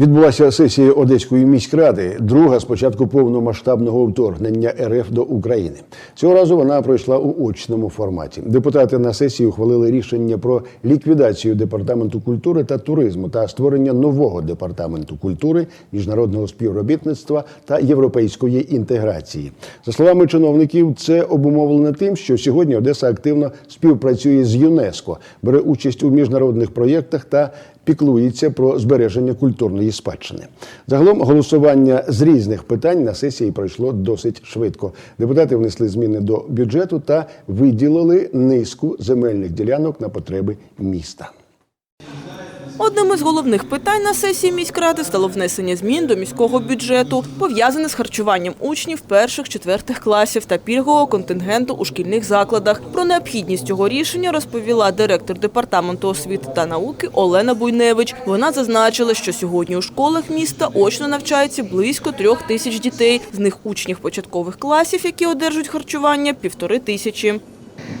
Відбулася сесія Одеської міськради, друга з початку повномасштабного вторгнення РФ до України. Цього разу вона пройшла у очному форматі. Депутати на сесії ухвалили рішення про ліквідацію департаменту культури та туризму та створення нового департаменту культури, міжнародного співробітництва та європейської інтеграції. За словами чиновників, це обумовлено тим, що сьогодні Одеса активно співпрацює з ЮНЕСКО, бере участь у міжнародних проєктах та піклується про збереження культурної спадщини. Загалом голосування з різних питань на сесії пройшло досить швидко. Депутати внесли зміни до бюджету та виділили низку земельних ділянок на потреби міста. Одним із головних питань на сесії міськради стало внесення змін до міського бюджету, пов'язане з харчуванням учнів перших-четвертих класів та пільгового контингенту у шкільних закладах. Про необхідність цього рішення розповіла директор департаменту освіти та науки Олена Буйневич. Вона зазначила, що сьогодні у школах міста очно навчається близько трьох тисяч дітей. З них учнів початкових класів, які одержують харчування, півтори тисячі.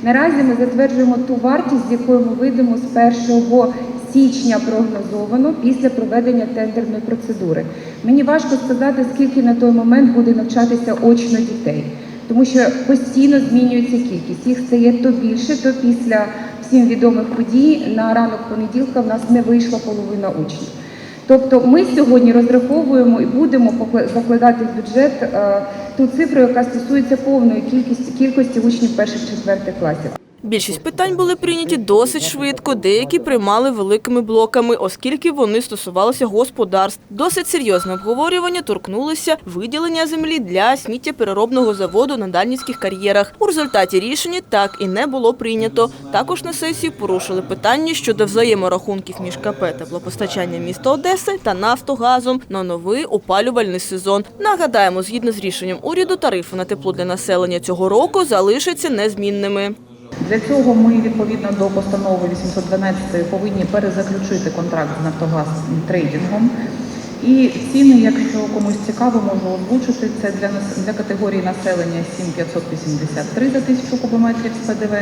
Наразі ми затверджуємо ту вартість, з якою ми вийдемо з 1 січня прогнозовано після проведення тендерної процедури. Мені важко сказати, скільки на той момент буде навчатися очно дітей, тому що постійно змінюється кількість. Їх стає то більше, то після всім відомих подій на ранок понеділка в нас не вийшла половина учнів. Тобто ми сьогодні розраховуємо і будемо закладати в бюджет е, ту цифру, яка стосується повної кількості кількості учнів перших-четвертих класів. Більшість питань були прийняті досить швидко, деякі приймали великими блоками, оскільки вони стосувалися господарств. Досить серйозне обговорювання торкнулося виділення землі для сміттєпереробного заводу на дальніцьких кар'єрах. У результаті рішення так і не було прийнято. Також на сесії порушили питання щодо взаєморахунків між КП теплопостачання міста Одеси та Нафтогазом на новий опалювальний сезон. Нагадаємо, згідно з рішенням уряду, тарифи на тепло для населення цього року залишаться незмінними. Для цього ми відповідно до постанови 812 повинні перезаключити контракт з Нафтогаз трейдингом. І ціни, якщо комусь цікаво, можу озвучити. Це для для категорії населення 7583 за тисячу кубометрів з ПДВ.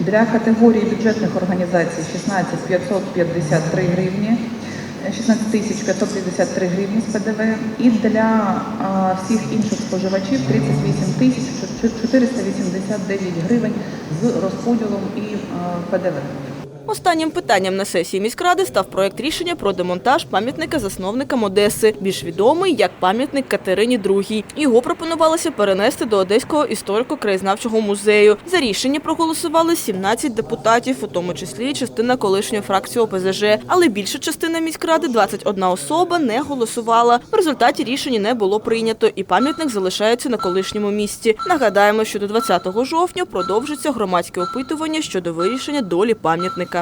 Для категорії бюджетних організацій 16553 гривні. 16 тисяч 553 гривні з ПДВ і для а, всіх інших споживачів 38 тисяч 489 гривень з розподілом і а, ПДВ. Останнім питанням на сесії міськради став проект рішення про демонтаж пам'ятника засновникам Одеси, більш відомий як пам'ятник Катерині II. Його пропонувалося перенести до Одеського історико-краєзнавчого музею. За рішення проголосували 17 депутатів, у тому числі частина колишньої фракції ОПЗЖ. Але більша частина міськради, 21 особа, не голосувала. В результаті рішення не було прийнято, і пам'ятник залишається на колишньому місці. Нагадаємо, що до 20 жовтня продовжиться громадське опитування щодо вирішення долі пам'ятника.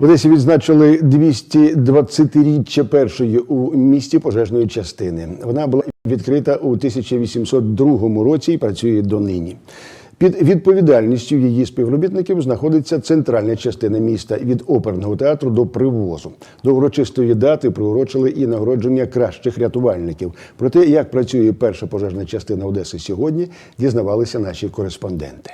В Одесі відзначили 220-річчя першої у місті пожежної частини. Вона була відкрита у 1802 році і працює донині. Під відповідальністю її співробітників знаходиться центральна частина міста від оперного театру до привозу. До урочистої дати приурочили і нагородження кращих рятувальників. Про те, як працює перша пожежна частина Одеси сьогодні, дізнавалися наші кореспонденти.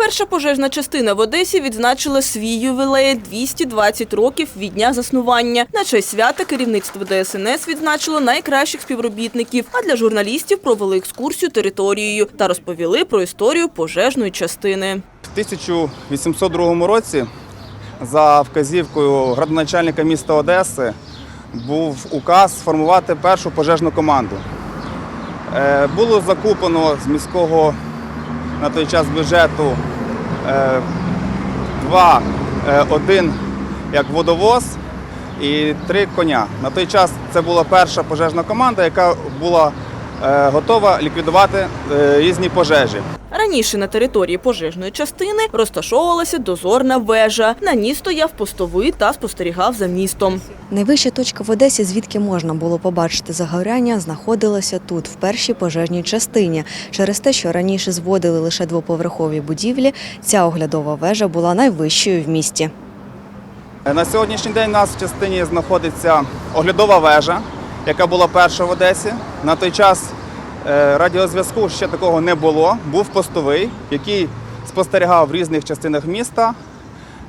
Перша пожежна частина в Одесі відзначила свій ювілей – 220 років від дня заснування. На честь свята керівництво ДСНС відзначило найкращих співробітників, а для журналістів провели екскурсію територією та розповіли про історію пожежної частини. В 1802 році за вказівкою градоначальника міста Одеси був указ сформувати першу пожежну команду. Е, Було закуплено з міського на той час бюджету е, два, е, один як водовоз і три коня. На той час це була перша пожежна команда, яка була е, готова ліквідувати різні пожежі. Раніше на території пожежної частини розташовувалася дозорна вежа. На ній стояв постовий та спостерігав за містом. Найвища точка в Одесі, звідки можна було побачити загоряння, знаходилася тут, в першій пожежній частині. Через те, що раніше зводили лише двоповерхові будівлі, ця оглядова вежа була найвищою в місті. На сьогоднішній день у нас в частині знаходиться оглядова вежа, яка була перша в Одесі. На той час радіозв'язку ще такого не було. Був постовий, який спостерігав в різних частинах міста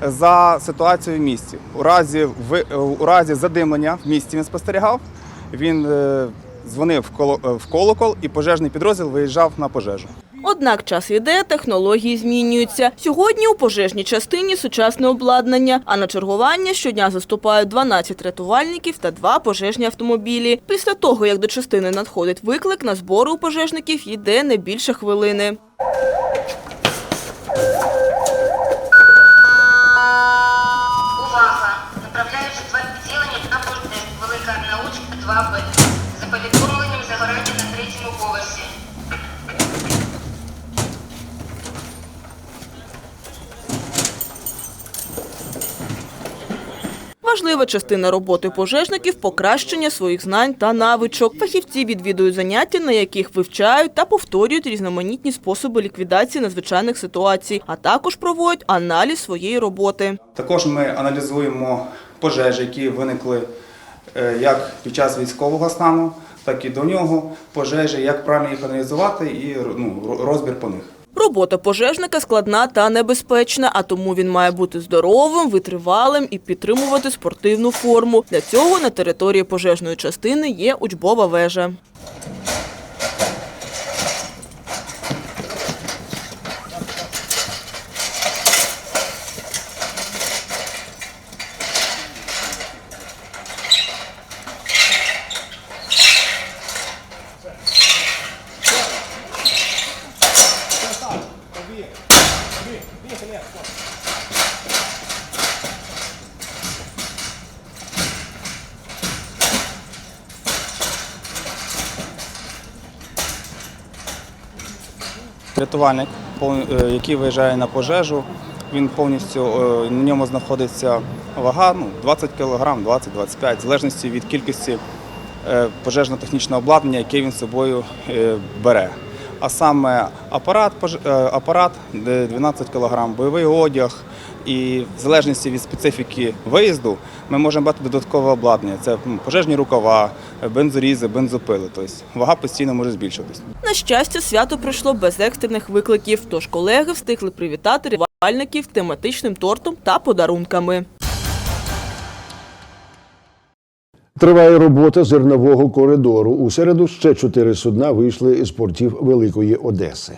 за ситуацією в місті. У разі, у разі задимлення в місті він спостерігав. Він е, дзвонив в колокол, і пожежний підрозділ виїжджав на пожежу. Однак час іде, технології змінюються. Сьогодні у пожежній частині сучасне обладнання, а на чергування щодня заступають 12 рятувальників та два пожежні автомобілі. Після того, як до частини надходить виклик, на збори у пожежників йде не більше хвилини. Увага! Направляються два відділення на пульти. Велика научка 2Б. За повідомленням загорання на третьому поверсі. Важлива частина роботи пожежників покращення своїх знань та навичок. Фахівці відвідують заняття, на яких вивчають та повторюють різноманітні способи ліквідації надзвичайних ситуацій, а також проводять аналіз своєї роботи. Також ми аналізуємо пожежі, які виникли е, як під час військового стану, так і до нього. Пожежі, як правильно їх аналізувати і ну, розбір по них. Робота пожежника складна та небезпечна, а тому він має бути здоровим, витривалим і підтримувати спортивну форму. Для цього на території пожежної частини є учбова вежа. Рятувальник, е, який виїжджає на пожежу, він повністю е, на ньому знаходиться вага ну, 20 кг, 20-25, в залежності від кількості е, пожежно-технічного обладнання, яке він з собою бере. А саме апарат, е, апарат 12 кг, бойовий одяг. І в залежності від специфіки виїзду ми можемо брати додаткове обладнання. Це пожежні рукава, бензорізи, бензопили. Тобто вага постійно може збільшуватись. На щастя, свято пройшло без екстрених викликів, тож колеги встигли привітати рятувальників тематичним тортом та подарунками. Триває робота зернового коридору. У середу ще чотири судна вийшли з портів Великої Одеси.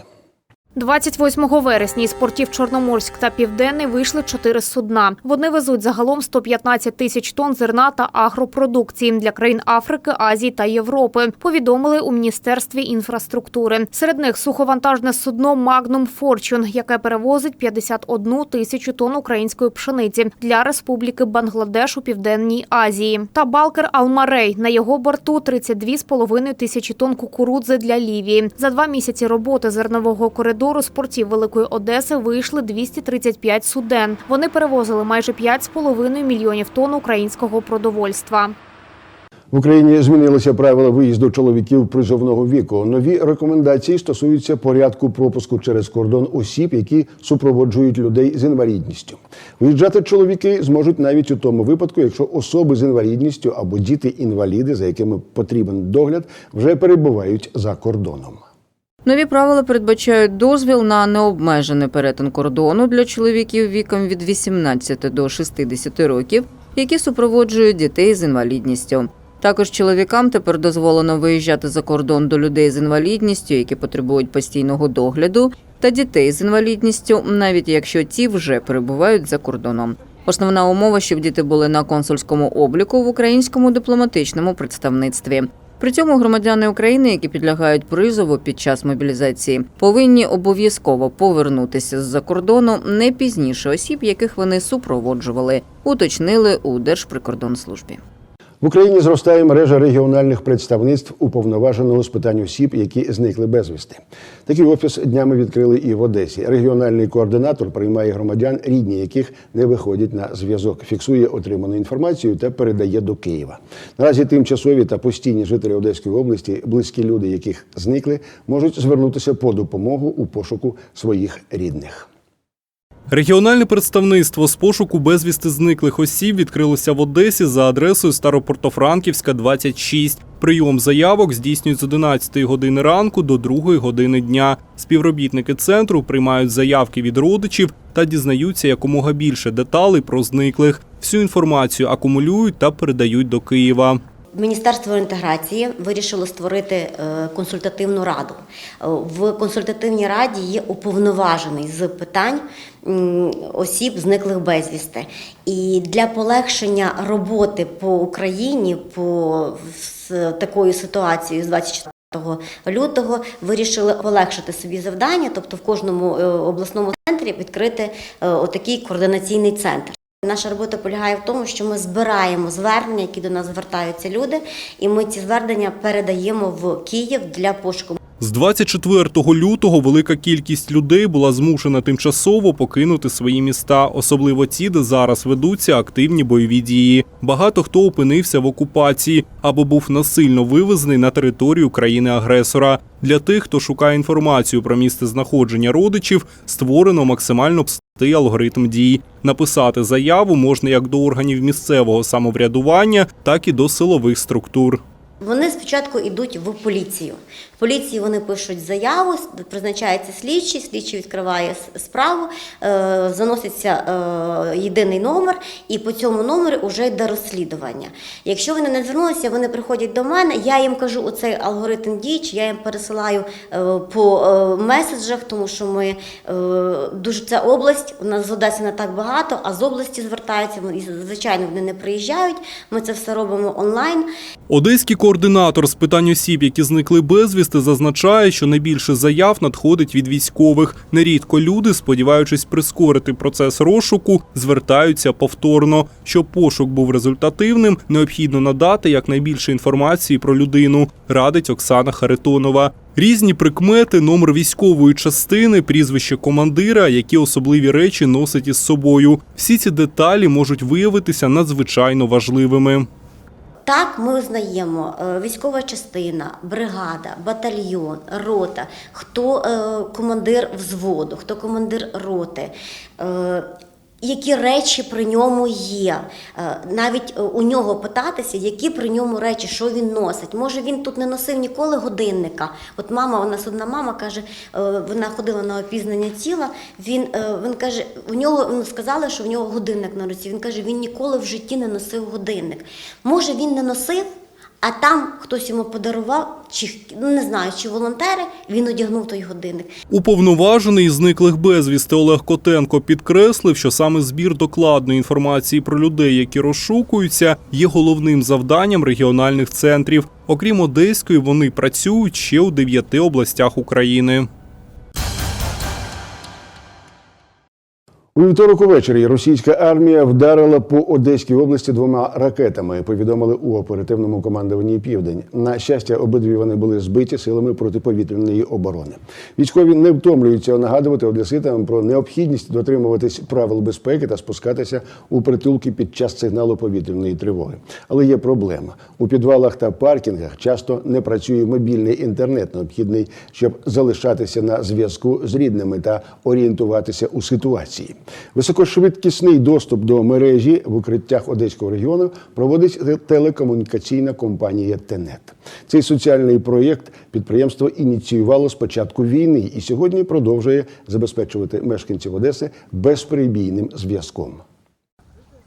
28 вересня із портів Чорноморськ та Південний вийшли чотири судна. Вони везуть загалом 115 тисяч тонн зерна та агропродукції для країн Африки, Азії та Європи. Повідомили у міністерстві інфраструктури. Серед них суховантажне судно Magnum Fortune, яке перевозить 51 тисячу тонн української пшениці для Республіки Бангладеш у Південній Азії. Та балкер Алмарей на його борту 32,5 тисячі тонн кукурудзи для Лівії. За два місяці роботи зернового коридору з портів Великої Одеси вийшли 235 суден. Вони перевозили майже 5,5 мільйонів тонн українського продовольства. В Україні змінилися правила виїзду чоловіків призовного віку. Нові рекомендації стосуються порядку пропуску через кордон осіб, які супроводжують людей з інвалідністю. Виїжджати чоловіки зможуть навіть у тому випадку, якщо особи з інвалідністю або діти-інваліди, за якими потрібен догляд, вже перебувають за кордоном. Нові правила передбачають дозвіл на необмежений перетин кордону для чоловіків віком від 18 до 60 років, які супроводжують дітей з інвалідністю. Також чоловікам тепер дозволено виїжджати за кордон до людей з інвалідністю, які потребують постійного догляду, та дітей з інвалідністю, навіть якщо ті вже перебувають за кордоном. Основна умова, щоб діти були на консульському обліку в українському дипломатичному представництві. При цьому громадяни України, які підлягають призову під час мобілізації, повинні обов'язково повернутися з-за кордону не пізніше осіб, яких вони супроводжували, уточнили у Держприкордонслужбі. В Україні зростає мережа регіональних представництв уповноваженого з питань осіб, які зникли безвісти. Такий офіс днями відкрили і в Одесі. Регіональний координатор приймає громадян, рідні яких не виходять на зв'язок, фіксує отриману інформацію та передає до Києва. Наразі тимчасові та постійні жителі Одеської області, близькі люди, яких зникли, можуть звернутися по допомогу у пошуку своїх рідних. Регіональне представництво з пошуку безвісти зниклих осіб відкрилося в Одесі за адресою Старопортофранківська, 26. Прийом заявок здійснюють з 11 години ранку до 2 години дня. Співробітники центру приймають заявки від родичів та дізнаються якомога більше деталей про зниклих. Всю інформацію акумулюють та передають до Києва. Міністерство інтеграції вирішило створити е, консультативну раду. Е, В консультативній раді є уповноважений з питань осіб, зниклих безвісти. І для полегшення роботи по Україні по такою ситуацією з 24 лютого вирішили полегшити собі завдання, тобто в кожному е, обласному центрі відкрити отакий координаційний центр. Наша робота полягає в тому, що ми збираємо звернення, які до нас звертаються люди, і ми ці звернення передаємо в Київ для пошуку. З 24 лютого велика кількість людей була змушена тимчасово покинути свої міста, особливо ті, де зараз ведуться активні бойові дії. Багато хто опинився в окупації або був насильно вивезений на територію країни-агресора. Для тих, хто шукає інформацію про місце знаходження родичів, створено максимально простий алгоритм дій. Написати заяву можна як до органів місцевого самоврядування, так і до силових структур. Вони спочатку йдуть в поліцію. Поліції вони пишуть заяву, призначається слідчий, слідчий відкриває справу, е, заноситься е, єдиний номер, і по цьому номеру вже йде розслідування. Якщо вони не звернулися, вони приходять до мене, я їм кажу оцей алгоритм дій, чи я їм пересилаю е, по меседжах, тому що ми дуже це область, у нас з Одеси не так багато, а з області звертаються, і, звичайно, вони не приїжджають. Ми це все робимо онлайн. Одеський координатор з питань осіб, які зникли безвісти, зазначає, що найбільше заяв надходить від військових. Нерідко люди, сподіваючись прискорити процес розшуку, звертаються повторно. Щоб пошук був результативним, необхідно надати якнайбільше інформації про людину, радить Оксана Харитонова. Різні прикмети, номер військової частини, прізвище командира, які особливі речі носить із собою. Всі ці деталі можуть виявитися надзвичайно важливими. Так, ми узнаємо е, військова частина, бригада, батальйон, рота, хто е, командир взводу, хто командир роти. Які речі при ньому є, Е, навіть е, у нього питатися, які при ньому речі, що він носить. Може він тут не носив ніколи годинника. От мама, у нас одна мама каже, е, вона ходила на опізнання тіла. Він, він каже, у нього ну, сказали, що в нього годинник на руці. Він каже, він ніколи в житті не носив годинник. Може, він не носив, а там хтось йому подарував, чи ну, не знаю, чи волонтери, він одягнув той годинник. Уповноважений зниклих безвісти Олег Котенко підкреслив, що саме збір докладної інформації про людей, які розшукуються, є головним завданням регіональних центрів. Окрім Одеської, вони працюють ще у дев'яти областях України. У вівторок увечері російська армія вдарила по Одеській області двома ракетами. Повідомили у оперативному командуванні Південь. На щастя, обидві вони були збиті силами протиповітряної оборони. Військові не втомлюються нагадувати одеситам про необхідність дотримуватись правил безпеки та спускатися у притулки під час сигналу повітряної тривоги. Але є проблема у підвалах та паркінгах. Часто не працює мобільний інтернет, необхідний, щоб залишатися на зв'язку з рідними та орієнтуватися у ситуації. Високошвидкісний доступ до мережі в укриттях Одеського регіону проводить телекомунікаційна компанія Тенет. Цей соціальний проєкт підприємство ініціювало з початку війни і сьогодні продовжує забезпечувати мешканців Одеси безперебійним зв'язком.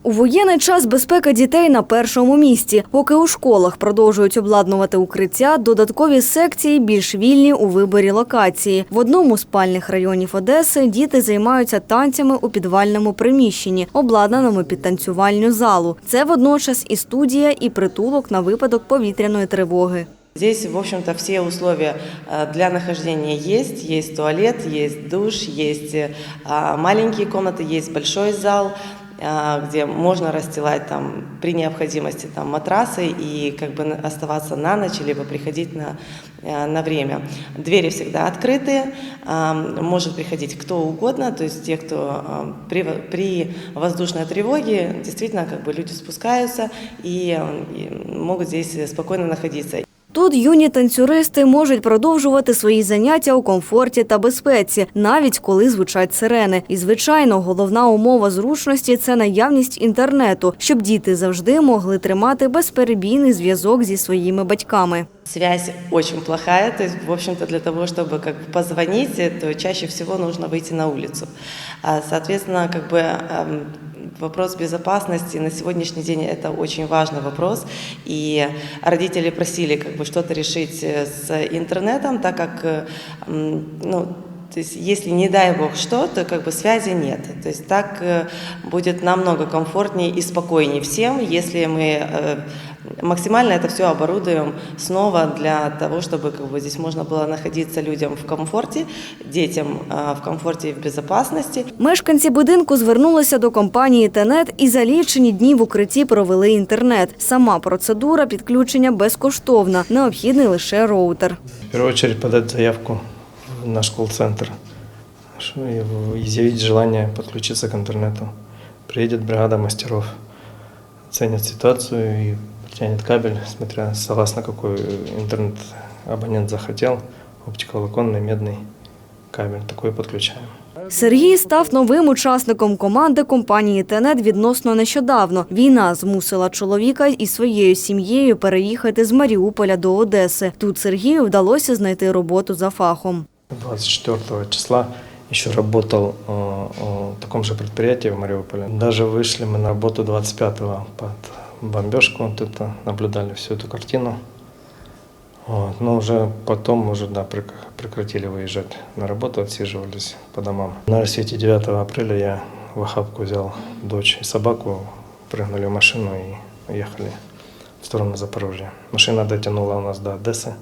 У воєнний час безпека дітей на першому місці. Поки у школах продовжують обладнувати укриття, додаткові секції більш вільні у виборі локації. В одному з спальних районів Одеси діти займаються танцями у підвальному приміщенні, обладнаному під танцювальню залу. Це водночас і студія, і притулок на випадок повітряної тривоги. Здесь, в общем-то, все условия э, для нахождения есть. Есть туалет, есть душ, есть э, маленькие комнаты, есть большой зал, э, где можно расстилать там при необходимости там матрасы и как бы на- оставаться на ночь, либо приходить на, э, на время. Двери всегда открытые, э, может приходить кто угодно, то есть те, кто э, при, во- при воздушной тревоге, действительно как бы люди спускаются и, э, и могут здесь спокойно находиться. Тут юні танцюристи можуть продовжувати свої заняття у комфорті та безпеці, навіть коли звучать сирени. І звичайно, головна умова зручності це наявність інтернету, щоб діти завжди могли тримати безперебійний зв'язок зі своїми батьками. Связь очень плохая, то есть, в общем-то, для того, чтобы как бы позвонить, э, то чаще всего нужно выйти на улицу. А, Соответственно, как бы эм, вопрос безопасности на сегодняшний день это очень важный вопрос, и родители просили как бы что-то решить э, с интернетом, так как, э, м, ну, то есть, если не дай бог что, то как бы связи нет. То есть так э, будет намного комфортнее и спокойнее всем, если мы э, максимально это все оборудуем снова для того, чтобы как бы здесь можно было находиться людям в комфорте, детям э, в комфорте и в безопасности. Мешканці будинку звернулися до компанії Тенет і за лічені дні в укритті провели інтернет. Сама процедура підключення безкоштовна, необхідний лише роутер. В первую очередь подать заявку в наш колл-центр ш- и в- изъявить желание подключиться к интернету. Приедет бригада мастеров, оценит ситуацию и протянет кабель, смотря согласно какой интернет абонент захотел, оптиковолоконный, медный кабель, такой подключаем. Сергій став новим учасником команди компанії Тенет відносно нещодавно. Війна змусила чоловіка із своєю сім'єю переїхати з Маріуполя до Одеси. Тут Сергію вдалося знайти роботу за фахом. 24 числа еще работал э, э, в таком же предприятии в Мариуполе. Даже вышли мы на работу 25-го под бомбежку, вот это, наблюдали всю эту картину. Вот. Но уже потом уже да, прек- прекратили выезжать на работу, отсиживались по домам. На рассвете 9 апреля я в охапку взял дочь и собаку, прыгнули в машину и уехали в сторону Запорожья. Машина дотянула у нас до Одессы.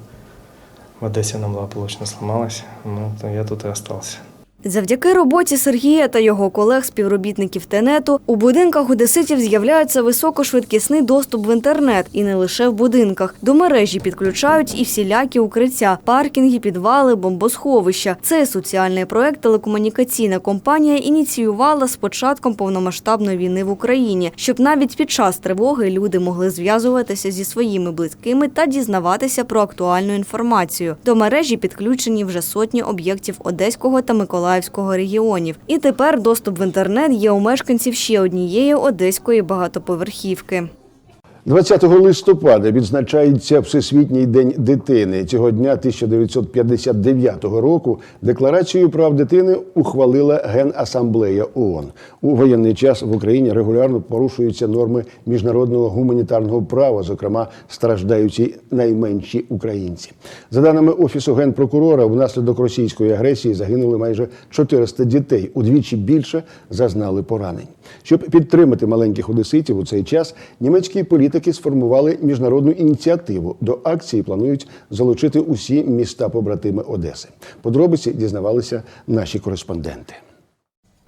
В Одессе нам благополучно сломалась, ну, то я тут и остался. Завдяки роботі Сергія та його колег-співробітників Тенету у будинках одеситів з'являється високошвидкісний доступ в інтернет і не лише в будинках. До мережі підключають і всілякі укриття, паркінги, підвали, бомбосховища. Цей соціальний проект телекомунікаційна компанія ініціювала з початком повномасштабної війни в Україні, щоб навіть під час тривоги люди могли зв'язуватися зі своїми близькими та дізнаватися про актуальну інформацію. До мережі підключені вже сотні об'єктів Одеського та Миколаївського регіонів. І тепер доступ в інтернет є у мешканців ще однієї одеської багатоповерхівки. 20 листопада відзначається Всесвітній день дитини. Цього дня 1959 року Декларацію прав дитини ухвалила Генасамблея ООН. У воєнний час в Україні регулярно порушуються норми міжнародного гуманітарного права, зокрема страждають найменші українці. За даними офісу генпрокурора, внаслідок російської агресії загинули майже 400 дітей. Удвічі більше зазнали поранень. Щоб підтримати маленьких одеситів у цей час, німецькі політики сформували міжнародну ініціативу. До акції планують залучити усі міста побратими Одеси. Подробиці дізнавалися наші кореспонденти.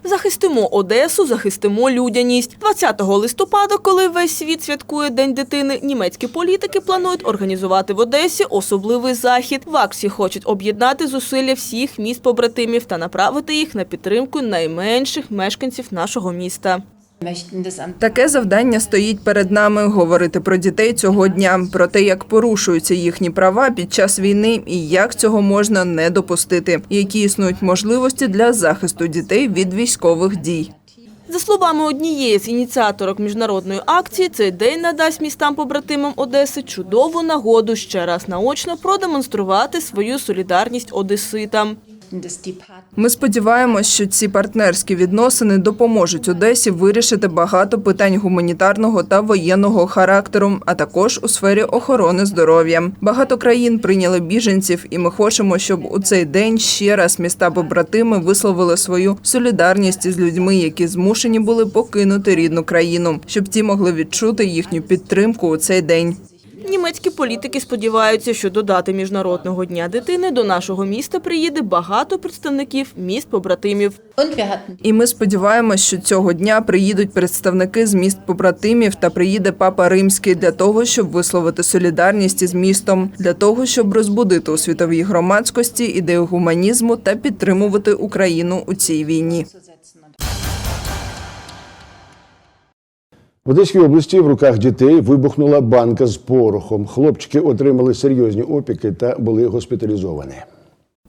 Захистимо Одесу, захистимо людяність. 20 листопада, коли весь світ святкує День дитини, німецькі політики планують організувати в Одесі особливий захід. В акції хочуть об'єднати зусилля всіх міст побратимів та направити їх на підтримку найменших мешканців нашого міста. Таке завдання стоїть перед нами говорити про дітей цього дня, про те, як порушуються їхні права під час війни і як цього можна не допустити, які існують можливості для захисту дітей від військових дій. За словами однієї з ініціаторок міжнародної акції, цей день надасть містам-побратимам Одеси чудову нагоду ще раз наочно продемонструвати свою солідарність одеситам. Ми сподіваємось, що ці партнерські відносини допоможуть Одесі вирішити багато питань гуманітарного та воєнного характеру, а також у сфері охорони здоров'я. Багато країн прийняли біженців, і ми хочемо, щоб у цей день ще раз міста побратими висловили свою солідарність із людьми, які змушені були покинути рідну країну, щоб ті могли відчути їхню підтримку у цей день. Німецькі політики сподіваються, що до дати Міжнародного дня дитини до нашого міста приїде багато представників міст побратимів. І ми сподіваємось, що цього дня приїдуть представники з міст побратимів та приїде папа римський для того, щоб висловити солідарність із містом, для того, щоб розбудити у світовій громадськості ідею гуманізму та підтримувати Україну у цій війні. В Одеській області в руках дітей вибухнула банка з порохом. Хлопчики отримали серйозні опіки та були госпіталізовані.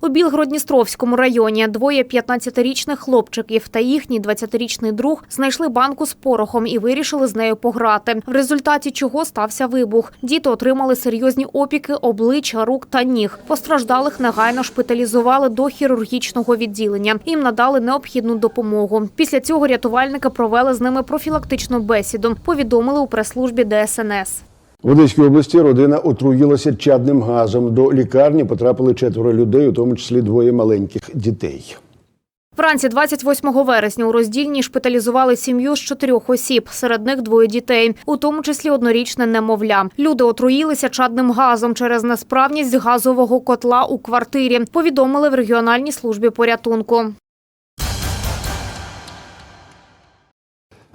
У Білгород-Дністровському районі двоє 15-річних хлопчиків та їхній 20-річний друг знайшли банку з порохом і вирішили з нею пограти. В результаті чого стався вибух. Діти отримали серйозні опіки обличчя, рук та ніг. Постраждалих негайно шпиталізували до хірургічного відділення. Їм надали необхідну допомогу. Після цього рятувальники провели з ними профілактичну бесіду. Повідомили у прес-службі ДСНС. В Одеській області родина отруїлася чадним газом. До лікарні потрапили четверо людей, у тому числі двоє маленьких дітей. Вранці 28 вересня у роздільні шпиталізували сім'ю з чотирьох осіб. Серед них двоє дітей, у тому числі однорічне немовля. Люди отруїлися чадним газом через несправність газового котла у квартирі. Повідомили в регіональній службі порятунку.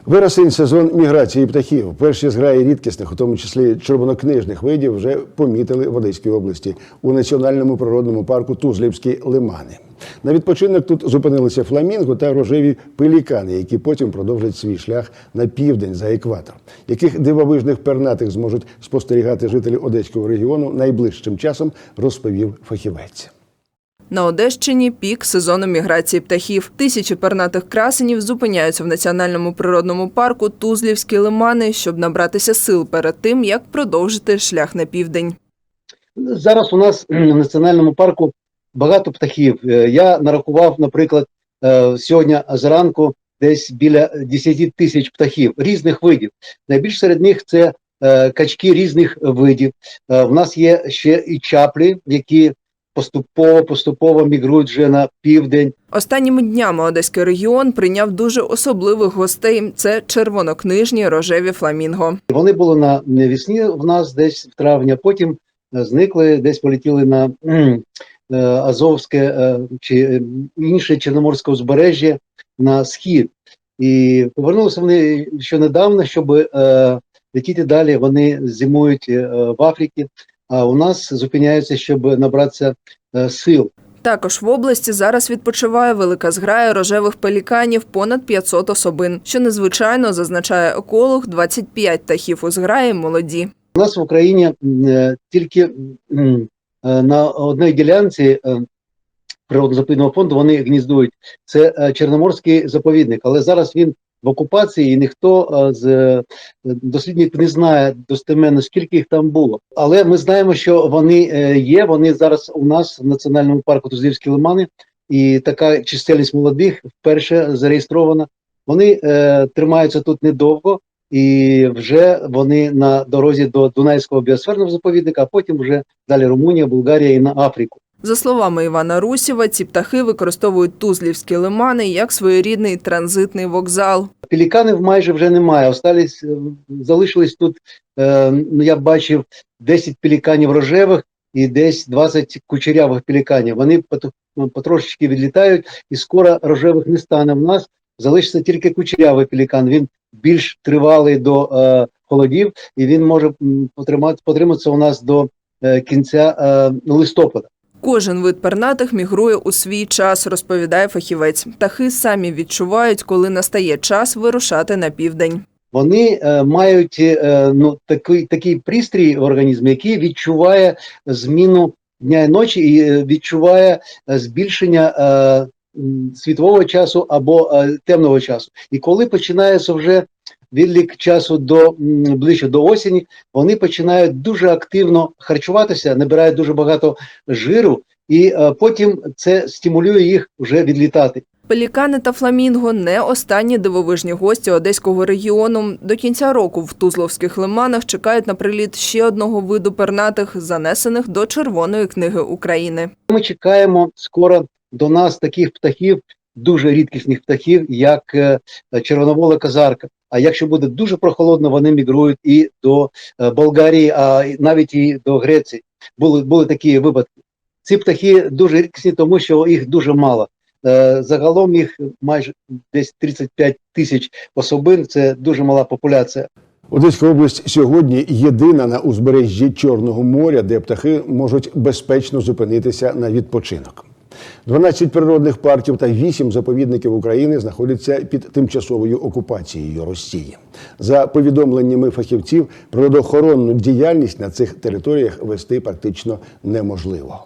Вересень сезон міграції птахів. Перші зграї рідкісних, у тому числі червонокнижних видів, вже помітили в Одеській області у національному природному парку Тузлівські лимани. На відпочинок тут зупинилися фламінго та рожеві пелікани, які потім продовжать свій шлях на південь за екватор. Яких дивовижних пернатих зможуть спостерігати жителі Одеського регіону найближчим часом, розповів фахівець. На Одещині пік сезону міграції птахів. Тисячі пернатих красенів зупиняються в національному природному парку Тузлівські лимани, щоб набратися сил перед тим, як продовжити шлях на південь. Зараз у нас в національному парку багато птахів. Е, Я нарахував, наприклад, е, сьогодні зранку десь біля 10 тисяч птахів різних видів. Найбільш серед них це е, качки різних видів. В нас є ще і чаплі, які поступово поступово мігрують вже на південь. Останніми днями Одеський регіон прийняв дуже особливих гостей. Це червонокнижні рожеві фламінго. Вони були на весні в нас десь в травні, потім е, зникли, десь полетіли на е, Азовське е, чи інше Чорноморське узбережжя на схід. І повернулися вони ще недавно, щоб летіти далі. Вони зимують в Африці, у нас зупиняються, щоб набратися е, сил. Також в області зараз відпочиває велика зграя рожевих пеліканів понад 500 особин. Що незвичайно зазначає еколог, 25 птахів у зграї молоді. У нас в Україні е, тільки е, на одній ділянці е, природно-заповідного фонду вони гніздують. Це Чорноморський заповідник, але зараз він в окупації, і ніхто е, з е, дослідників не знає достеменно, скільки їх там було. Але ми знаємо, що вони е, є. Вони зараз у нас в національному парку Тузлівські лимани, і така чисельність молодих вперше зареєстрована. Вони е, тримаються тут недовго. І вже вони на дорозі до Дунайського біосферного заповідника, а потім вже далі Румунія, Болгарія і на Африку. За словами Івана Русєва, ці птахи використовують тузлівські лимани як своєрідний транзитний вокзал. Пеліканів майже вже немає. Остались, е, залишились тут. Е, ну я бачив 10 пеліканів рожевих і десь 20 кучерявих пеліканів. Вони ну, потрошечки відлітають, і скоро рожевих не стане в нас. Залишиться тільки кучерявий пелікан. Він більш тривалий до е, холодів, і він може потримати потриматися у нас до е, кінця е, листопада. Кожен вид пернатих мігрує у свій час, розповідає фахівець. Птахи самі відчувають, коли настає час вирушати на південь. вони е, мають е, ну, такий, такий пристрій в організмі, який відчуває зміну дня і ночі і е, відчуває збільшення м, часу або темного часу. І коли починається вже відлік часу до ближче до осені, вони починають дуже активно харчуватися, набирають дуже багато жиру, і е, потім це стимулює їх вже відлітати. Пелікани та фламінго не останні дивовижні гості одеського регіону. До кінця року в Тузловських лиманах чекають на приліт ще одного виду пернатих, занесених до Червоної книги України. Ми чекаємо скоро до нас таких птахів, дуже рідкісних птахів, як е, червоновола казарка. А якщо буде дуже прохолодно, вони мігрують і до е, Болгарії, а навіть і до Греції. Були, були такі випадки. Ці птахи дуже рідкісні, тому що їх дуже мало. Е, Загалом їх майже десь 35 тисяч особин. Це дуже мала популяція. Одеська область сьогодні єдина на узбережжі Чорного моря, де птахи можуть безпечно зупинитися на відпочинок. 12 природних парків та 8 заповідників України знаходяться під тимчасовою окупацією Росії. За повідомленнями фахівців, природоохоронну діяльність на цих територіях вести практично неможливо.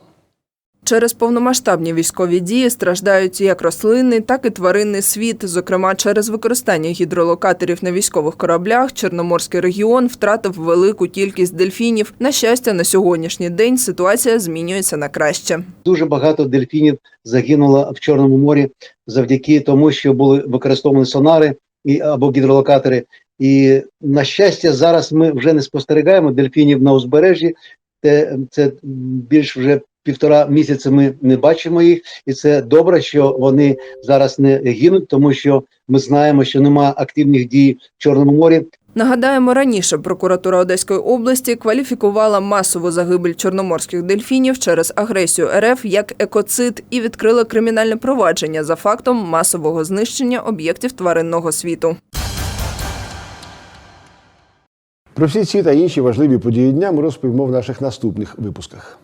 Через повномасштабні військові дії страждають як рослинний, так і тваринний світ. Зокрема, через використання гідролокаторів на військових кораблях Чорноморський регіон втратив велику кількість дельфінів. На щастя, на сьогоднішній день ситуація змінюється на краще. Дуже багато дельфінів загинуло в Чорному морі завдяки тому, що були використовані сонари і або гідролокатори. І на щастя, зараз ми вже не спостерігаємо дельфінів на узбережжі. Це, це більш вже півтора місяця ми не бачимо їх, і це добре, що вони зараз не гинуть, тому що ми знаємо, що немає активних дій в Чорному морі. Нагадаємо, раніше прокуратура Одеської області кваліфікувала масову загибель чорноморських дельфінів через агресію РФ як екоцид і відкрила кримінальне провадження за фактом масового знищення об'єктів тваринного світу. Про всі ці та інші важливі події дня ми розповімо в наших наступних випусках.